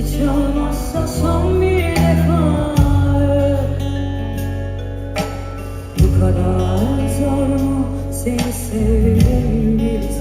Hiç olmazsa bir defa. Bu kadar zor mu seni sevmek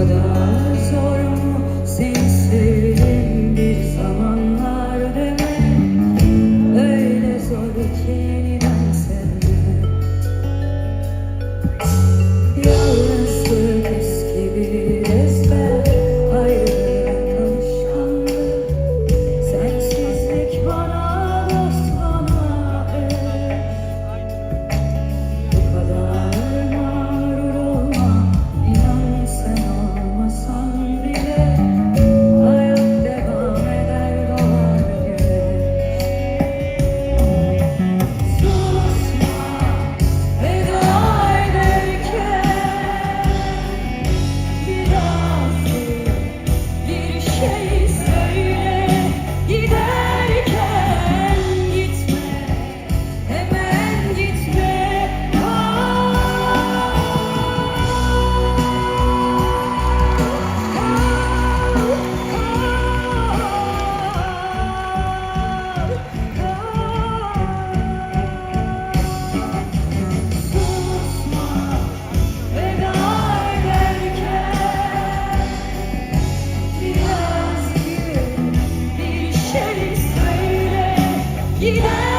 Godot. 一半